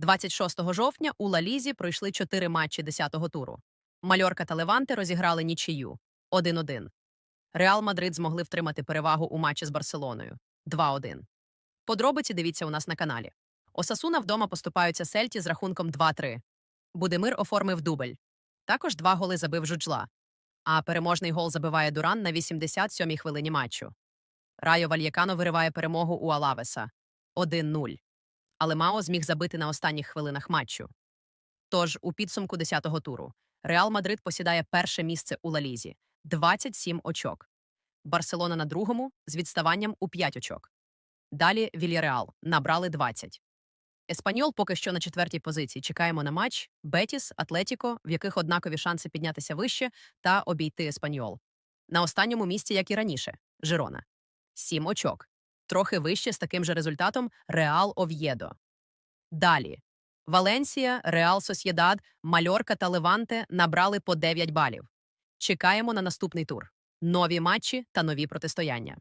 26 жовтня у Лалізі пройшли чотири матчі 10-го туру. Мальорка та Леванте розіграли нічию 1-1. Реал Мадрид змогли втримати перевагу у матчі з Барселоною 2-1. Подробиці дивіться у нас на каналі. Осасуна вдома поступаються Сельті з рахунком 2-3. Будимир оформив дубль. Також два голи забив Жуджла. А переможний гол забиває Дуран на 87-й хвилині матчу. Райо Вальєкано вириває перемогу у Алавеса 1-0. Але Мао зміг забити на останніх хвилинах матчу. Тож у підсумку 10-го туру Реал Мадрид посідає перше місце у Лалізі 27 очок. Барселона на другому з відставанням у 5 очок. Далі Вільяреал набрали 20. Еспаньол поки що на четвертій позиції. Чекаємо на матч Бетіс, Атлетіко, в яких однакові шанси піднятися вище та обійти Еспаньол. На останньому місці, як і раніше, Жирона. Сім очок. Трохи вище з таким же результатом Реал Ов'єдо. Далі. Валенсія, Реал Сосєдад, Мальорка та Леванте набрали по 9 балів. Чекаємо на наступний тур. Нові матчі та нові протистояння.